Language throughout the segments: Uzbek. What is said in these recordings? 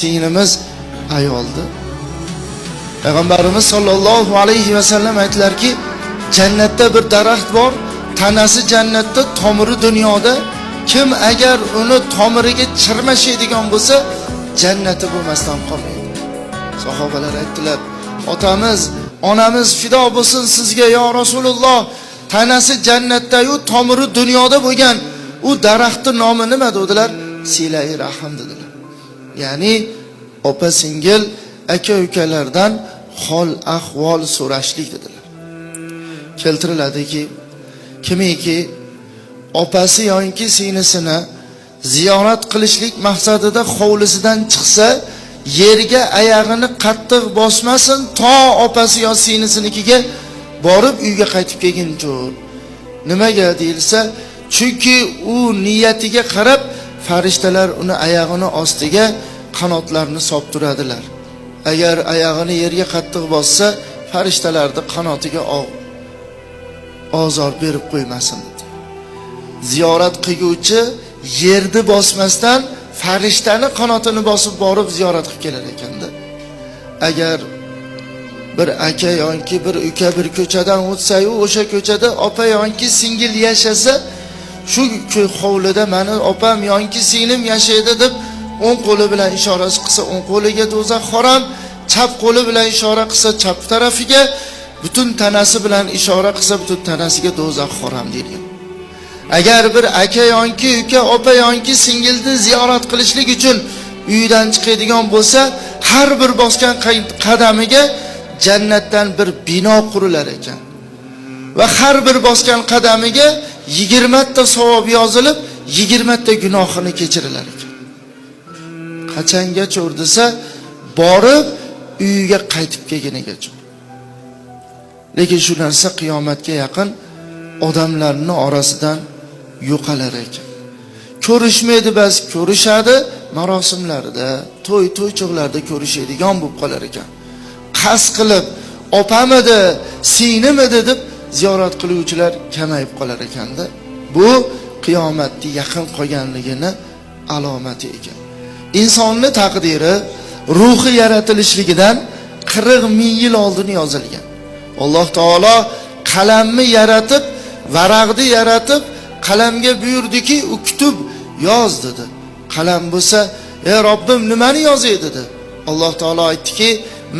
singlimiz ayoldi. Payg'ambarimiz sollallohu alayhi vasallam aytdilarki jannatda bir daraxt bor tanasi jannatda tomiri dunyoda. Kim agar uni tomiriga chirmashaydigan bo'lsa jannati bo'lmasdan qolmaydi. Sahobalar aytdilar otamiz onamiz fido bo'lsin sizga yo rasululloh. Tanasi jannatdayu tomiri dunyoda bo'lgan. U daraxtni nomi nima dedilar. Silai rahim dedilar. Ya'ni opa singil aka ukalardan hol ahvol so'rashlik dedilar. Keltiriladiki kimiki opasi yoinki singlisini ziyorat qilishlik maqsadida hovlisidan chiqsa yerga oyog'ini qattiq bosmasin to opasi yo singlisinikiga borib uyga qaytib kelguncha nimaga deyilsa chunki u niyatiga qarab farishtalar uni oyog'ini ostiga qanotlarini solib turadilar agar oyog'ini yerga qattiq bossa farishtalarni qanotiga ozor berib qo'ymasin. Ziyorat qilguvchi yerni bosmasdan farishtani qanotini bosib borib ziyorat qilib kelar ekanda. Agar bir aka yoki bir uka bir ko'chadan o'tsayu o'sha ko'chada opa yoki singil yashasa shu hovlida mani opam yoki singlim yashaydi deb o'ng qo'li bilan ishorasi qilsa o'ng qo'liga do'zax harom chap qo'li bilan ishora qilsa chap tarafiga butun tanasi bilan ishora qilsa butun tanasiga do'zax harom deyilgan agar bir aka yoki uka opa yoki singilni ziyorat qilishlik uchun uyidan chiqadigan bo'lsa har bir bosgan qadamiga jannatdan bir bino qurilar ekan. Va har bir bosgan qadamiga yigirmata savob yozilib yigirmata gunohini kechirilar ekan. Qachongacha desa borib uyiga qaytib kelgunigacha lekin shu narsa qiyomatga yaqin odamlarni orasidan yo'qalar ekan. Ko'rishmaydi bas ko'rishadi marosimlarda to'y to'ychoqlarda ko'rishadigan bo'lib qolar ekan. Qasd qilib opamidi singlimidi deb ziyorat qiluvchilar kamayib qolar ekanda bu qiyomatni yaqin qolganligini alomati ekan. Insonni taqdiri ruhi yaratilishligidan qirq ming yil oldin yozilgan. Alloh taolo qalamni yaratib varaqni yaratib qalamga buyurdiki u kutub yoz dedi. Qalam bo'lsa ey robbim nimani yozay? dedi. Alloh taolo aytdiki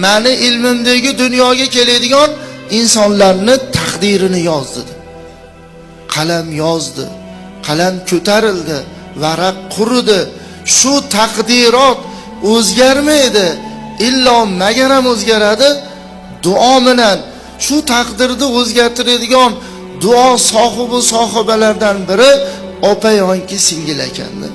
mani ilmimdagi dunyoga keladigan insonlarni taqdirini yoz dedi qalam yozdi. Qalam ko'tarildi. Varaq quridi. Shu taqdirot o'zgarmaydi. Illo magaram o'zgaradi. Duo bilan shu taqdirni o'zgartiradigan duo sohibi sohibalardan biri opa yoki singil ekanda